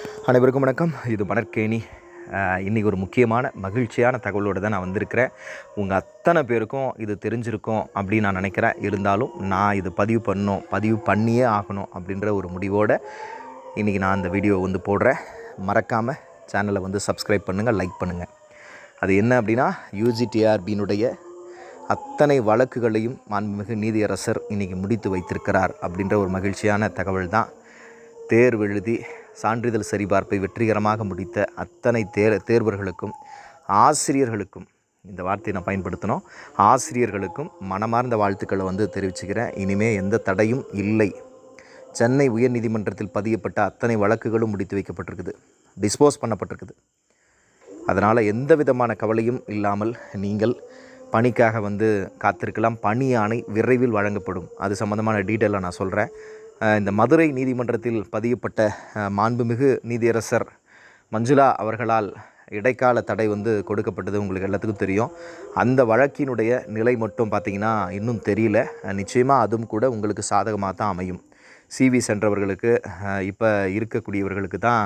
அனைவருக்கும் வணக்கம். இது மணற்கேணி. இன்றைக்கி ஒரு முக்கியமான மகிழ்ச்சியான தகவலோடு தான் நான் வந்திருக்கிறேன். உங்கள் அத்தனை பேருக்கும் இது தெரிஞ்சிருக்கும் அப்படின்னு நான் நினைக்கிறேன். இருந்தாலும் நான் இது பதிவு பண்ணணும் பதிவு பண்ணியே ஆகணும் அப்படின்ற ஒரு முடிவோடு இன்றைக்கி நான் அந்த வீடியோ வந்து போடுறேன். மறக்காமல் சேனலை வந்து சப்ஸ்கிரைப் பண்ணுங்கள் லைக் பண்ணுங்கள் அது என்ன அப்படின்னா யூஜிடிஆர்பியினுடைய அத்தனை வழக்குகளையும் மாண்புமிகு நீதியரசர் இன்றைக்கி முடித்து வைத்திருக்கிறார் அப்படின்ற ஒரு மகிழ்ச்சியான தகவல் தான். தேர்வு எழுதி சான்றிதழ் சரிபார்ப்பை வெற்றிகரமாக முடித்த அத்தனை தேர் தேர்வர்களுக்கும் ஆசிரியர்களுக்கும் இந்த வார்த்தையை நான் பயன்படுத்தணும். ஆசிரியர்களுக்கும் மனமார்ந்த வாழ்த்துக்களை வந்து தெரிவிச்சுக்கிறேன். இனிமே எந்த தடையும் இல்லை. சென்னை உயர்நீதிமன்றத்தில் பதியப்பட்ட அத்தனை வழக்குகளும் முடித்து வைக்கப்பட்டிருக்குது. டிஸ்போஸ் பண்ணப்பட்டிருக்குது. அதனால் எந்த விதமான கவலையும் இல்லாமல் நீங்கள் பணிக்காக வந்து காத்திருக்கலாம். பணி ஆணை விரைவில் வழங்கப்படும். அது சம்மந்தமான டீட்டெயிலாக நான் சொல்கிறேன் இந்த மதுரை நீதிமன்றத்தில் பதியப்பட்ட மாண்புமிகு நீதியரசர் மஞ்சுளா அவர்களால் இடைக்கால தடை வந்து கொடுக்கப்பட்டது உங்களுக்கு எல்லாத்துக்கும் தெரியும். அந்த வழக்கினுடைய நிலை மட்டும் பார்த்திங்கன்னா இன்னும் தெரியல. நிச்சயமாக அதுவும் கூட உங்களுக்கு சாதகமாக தான் அமையும் சிவி சென்றவர்களுக்கு இப்போ இருக்கக்கூடியவர்களுக்கு தான்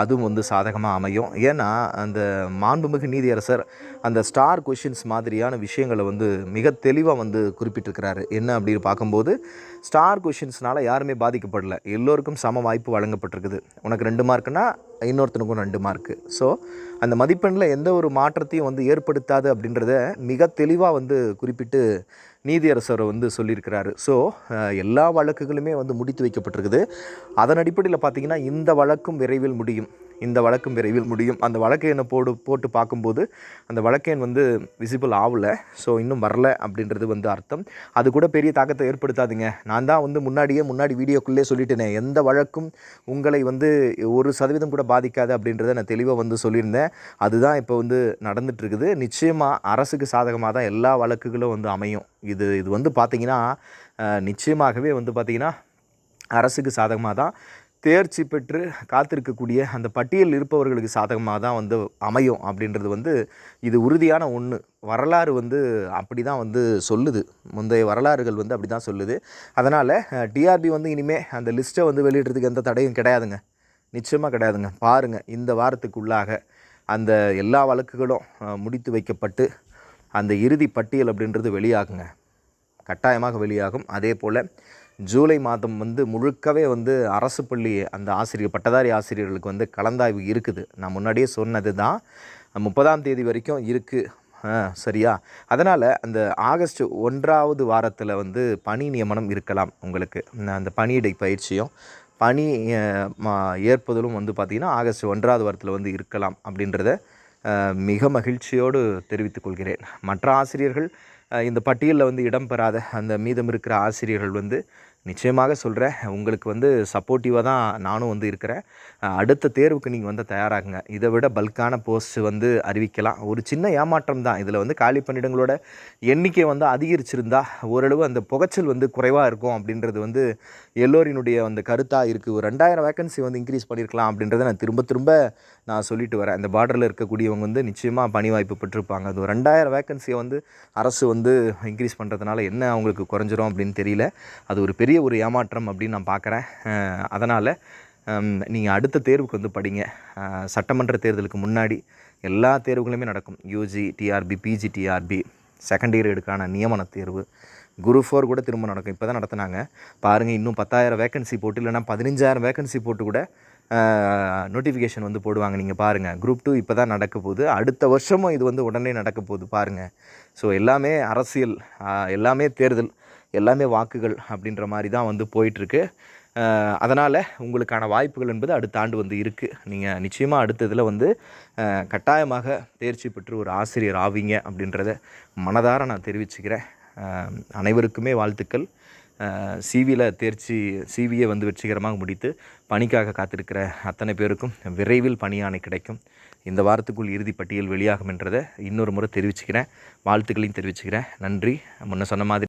அதுவும் வந்து சாதகமாக அமையும். ஏன்னா அந்த மாண்புமிகு நீதியரசர் அந்த ஸ்டார் கொஷின்ஸ் மாதிரியான விஷயங்களை வந்து மிக தெளிவாக வந்து குறிப்பிட்டிருக்கிறாரு. என்ன அப்படின்னு பார்க்கும்போது ஸ்டார் கொஷின்ஸ்னால் யாருமே பாதிக்கப்படல. எல்லோருக்கும் சம வாய்ப்பு வழங்கப்பட்டிருக்குது. உனக்கு ரெண்டு மார்க்குனா இன்னொருத்தனுக்கும் ரெண்டு மார்க்கு. ஸோ அந்த மதிப்பெண்ணில் எந்த ஒரு மாற்றத்தையும் வந்து ஏற்படுத்தாது அப்படின்றத மிக தெளிவாக வந்து குறிப்பிட்டு நீதியரசர் வந்து சொல்லியிருக்கிறாரு. ஸோ எல்லா வழக்குகளுமே வந்து முடித்து வைக்கப்பட்டிருக்குது. அதன் அடிப்படையில் பார்த்திங்கன்னா இந்த வழக்கும் விரைவில் முடியும். இந்த வழக்கும் விரைவில் முடியும். அந்த வழக்கையனை போடு போட்டு பார்க்கும்போது அந்த வழக்கையன் வந்து விசிபிள் ஆகலை. ஸோ இன்னும் வரல அப்படின்றது வந்து அர்த்தம். அது கூட பெரிய தாக்கத்தை ஏற்படுத்தாதுங்க. நான் தான் வந்து முன்னாடியே முன்னாடி வீடியோக்குள்ளே சொல்லிட்டேனே எந்த வழக்கும் உங்களை வந்து ஒரு சதவீதம் கூட பாதிக்காது அப்படின்றத நான் தெளிவாக வந்து சொல்லியிருந்தேன். அதுதான் இப்போ வந்து நடந்துகிட்ருக்குது நிச்சயமாக அரசுக்கு சாதகமாக தான் எல்லா வழக்குகளும் வந்து அமையும். இது இது வந்து பார்த்திங்கன்னா நிச்சயமாகவே வந்து பார்த்திங்கன்னா அரசுக்கு சாதகமாக தான் தேர்ச்சி பெற்று காத்திருக்கக்கூடிய அந்த பட்டியல் இருப்பவர்களுக்கு சாதகமாக தான் வந்து அமையும் அப்படின்றது வந்து இது உறுதியான ஒன்று வரலாறு வந்து அப்படி தான் வந்து சொல்லுது. முந்தைய வரலாறுகள் வந்து அப்படி தான் சொல்லுது. அதனால் டிஆர்பி வந்து இனிமேல் அந்த லிஸ்ட்டை வந்து வெளியிடுறதுக்கு எந்த தடையும் கிடையாதுங்க. நிச்சயமாக கிடையாதுங்க. பாருங்கள் இந்த வாரத்துக்குள்ளாக அந்த எல்லா வழக்குகளும் முடித்து வைக்கப்பட்டு அந்த இறுதி பட்டியல் அப்படின்றது வெளியாகுங்க. கட்டாயமாக வெளியாகும். அதே போல் ஜூலை மாதம் வந்து முழுக்கவே வந்து அரசு பள்ளி அந்த ஆசிரியர் பட்டதாரி ஆசிரியர்களுக்கு வந்து கலந்தாய்வு இருக்குது. நான் முன்னாடியே சொன்னது தான் முப்பதாம் தேதி வரைக்கும் இருக்குது சரியா? அதனால் அந்த ஆகஸ்ட் ஒன்றாவது வாரத்தில் வந்து பணி நியமனம் இருக்கலாம் உங்களுக்கு. அந்த பணியிடை பயிற்சியும் பணி அஹ், ஏற்பதிலும் வந்து பார்த்திங்கன்னா ஆகஸ்ட் ஒன்றாவது வாரத்தில் வந்து இருக்கலாம் அப்படின்றத மிக மகிழ்ச்சியோடு தெரிவித்துக் கொள்கிறேன். மற்ற ஆசிரியர்கள் இந்த பட்டியலில் வந்து இடம்பெறாத அந்த மீதம் இருக்கிற ஆசிரியர்கள் வந்து நிச்சயமாக சொல்கிறேன் உங்களுக்கு வந்து சப்போர்ட்டிவாக தான் நானும் வந்து இருக்கிறேன். அடுத்த தேர்வுக்கு நீங்கள் வந்து தயாராகுங்க. இதை விட பல்கான போஸ்ட் வந்து அறிவிக்கலாம். ஒரு சின்ன ஏமாற்றம் தான். இதில் வந்து காலி பணியிடங்களோட எண்ணிக்கை வந்து அதிகரிச்சிருந்தா ஓரளவு அந்த புகைச்சல் வந்து குறைவாக இருக்கும் அப்படின்றது வந்து எல்லோரினுடைய அந்த கருத்தாக இருக்குது ஒரு ரெண்டாயிரம் வேக்கன்சி வந்து இன்க்ரீஸ் பண்ணியிருக்கலாம் அப்படின்றத நான் திரும்ப திரும்ப நான் சொல்லிட்டு வரேன். இந்த பார்டரில் இருக்கக்கூடியவங்க வந்து நிச்சயமாக பணி வாய்ப்பு பெற்றிருப்பாங்க. அது ஒரு ரெண்டாயிரம் வேக்கன்சியை வந்து அரசு வந்து இன்க்ரீஸ் பண்ணுறதுனால என்ன அவங்களுக்கு குறைஞ்சிரும் அப்படின்னு தெரியல. அது ஒரு பெரிய பெரிய ஒரு ஏமாற்றம் அப்படின்னு நான் பார்க்குறேன். அதனால் நீங்கள் அடுத்த தேர்வுக்கு வந்து படிங்க. சட்டமன்ற தேர்தலுக்கு முன்னாடி எல்லா தேர்வுகளுமே நடக்கும். UG TRB PG TRB second year எடுக்கான நியமன தேர்வு. குரு ஃபோர் கூட திரும்ப நடக்கும். இப்போ தான் நடத்துனாங்க. பாருங்கள் இன்னும் பத்தாயிரம் வேக்கன்சி போட்டு இல்லைன்னா பதினஞ்சாயிரம் வேக்கன்சி போட்டு கூட நோட்டிஃபிகேஷன் வந்து போடுவாங்க. நீங்கள் பாருங்கள் குரூப் டூ இப்போ தான் நடக்க போகுது. அடுத்த வருஷமும் இது வந்து உடனே நடக்க போகுது பாருங்கள் ஸோ எல்லாமே அரசியல் எல்லாமே தேர்தல். எல்லாமே வாக்குகள் அப்படின்ற மாதிரி தான் வந்து போயிட்டுருக்கு. அதனால் உங்களுக்கான வாய்ப்புகள் என்பது அடுத்த ஆண்டு வந்து இருக்குது நீங்கள் நிச்சயமாக அடுத்த இதில் வந்து கட்டாயமாக தேர்ச்சி பெற்று ஒரு ஆசிரியர் ஆவீங்க அப்படின்றத மனதார நான் தெரிவிச்சுக்கிறேன். அனைவருக்குமே வாழ்த்துக்கள். சிவியில் தேர்ச்சி சிவியை வந்து வெற்றிகரமாக முடித்து பணிக்காக காத்திருக்கிற அத்தனை பேருக்கும் விரைவில் பணியானை கிடைக்கும். இந்த வாரத்துக்குள் இறுதி பட்டியல் வெளியாகும் என்றதை இன்னொரு முறை தெரிவிச்சுக்கிறேன். வாழ்த்துக்களையும் தெரிவிச்சுக்கிறேன். நன்றி. முன்ன சொன்ன மாதிரி